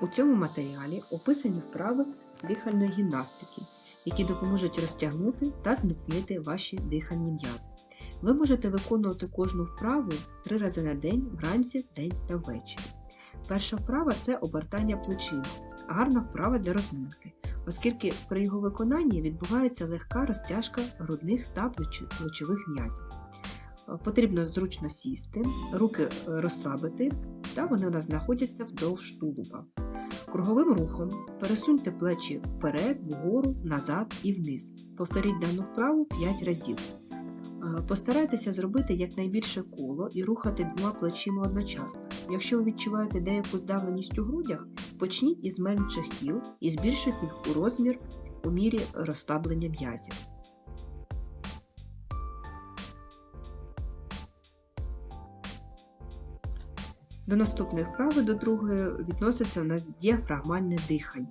У цьому матеріалі описані вправи дихальної гімнастики, які допоможуть розтягнути та зміцнити ваші дихальні м'язи. Ви можете виконувати кожну вправу три рази на день, вранці, вдень та ввечері. Перша вправа це обертання плечима, гарна вправа для розминки, оскільки при його виконанні відбувається легка розтяжка грудних та плечових м'язів. Потрібно зручно сісти, руки е, розслабити, та вони у нас знаходяться вдовж тулуба. Круговим рухом пересуньте плечі вперед, вгору, назад і вниз. Повторіть дану вправу 5 разів. Е, Постарайтеся зробити якнайбільше коло і рухати двома плечима одночасно. Якщо ви відчуваєте деяку здавленість у грудях, почніть із менших кіл і збільшуйте їх у розмір у мірі розслаблення м'язів. До наступної вправи, до другої, відноситься у нас діафрагмальне дихання.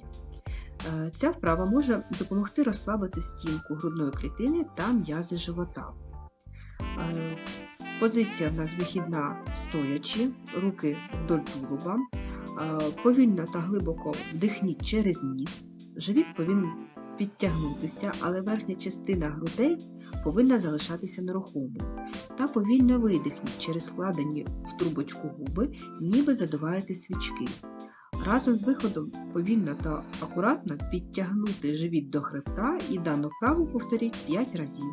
Е, Ця вправа може допомогти розслабити стінку грудної клітини та м'язи живота. Е, Позиція в нас вихідна стоячи, руки вдоль тулуба. Е, Повільно та глибоко вдихніть через ніс. Живіт повинен підтягнутися, але верхня частина грудей повинна залишатися нерухомою. Та повільно видихніть через складені в трубочку губи, ніби задуваєте свічки. Разом з виходом повільно та акуратно підтягнути живіт до хребта і дану вправу повторіть 5 разів.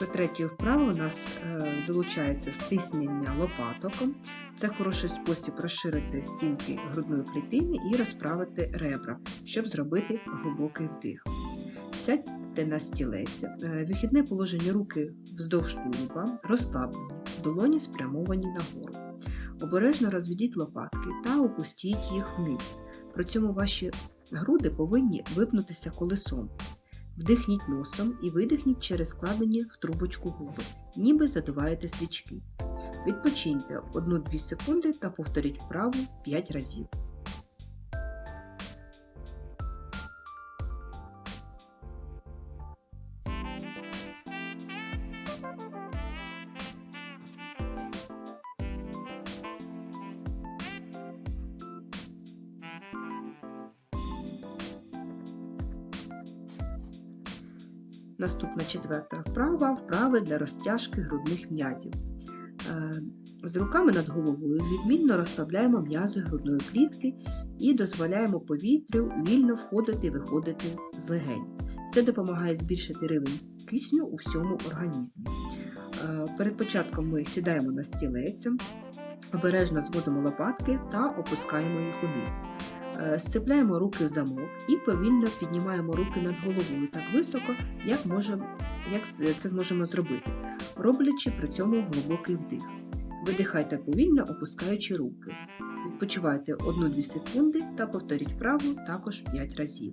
До третьої вправи у нас е, долучається стиснення лопаток. Це хороший спосіб розширити стінки грудної клітини і розправити ребра, щоб зробити глибокий вдих. Сядьте на стілець, е, вихідне положення руки вздовж тулуба, розслаблені, долоні спрямовані нагору. Обережно розведіть лопатки та опустіть їх вниз. При цьому ваші груди повинні випнутися колесом. Вдихніть носом і видихніть через складені в трубочку губи, ніби задуваєте свічки. Відпочиньте 1-2 секунди та повторіть вправу 5 разів. Наступна четверта вправа вправи для розтяжки грудних м'язів. Е, З руками над головою відмінно розслабляємо м'язи грудної клітки і дозволяємо повітрю вільно входити і виходити з легень. Це допомагає збільшити рівень кисню у всьому організмі. Е, Перед початком ми сідаємо на стілець, обережно зводимо лопатки та опускаємо їх униз. Е, Сцепляємо руки в замок і повільно піднімаємо руки над головою так високо, як, можемо, як це зможемо зробити, роблячи при цьому глибокий вдих. Видихайте повільно, опускаючи руки. Відпочивайте 1-2 секунди та повторіть вправу також 5 разів.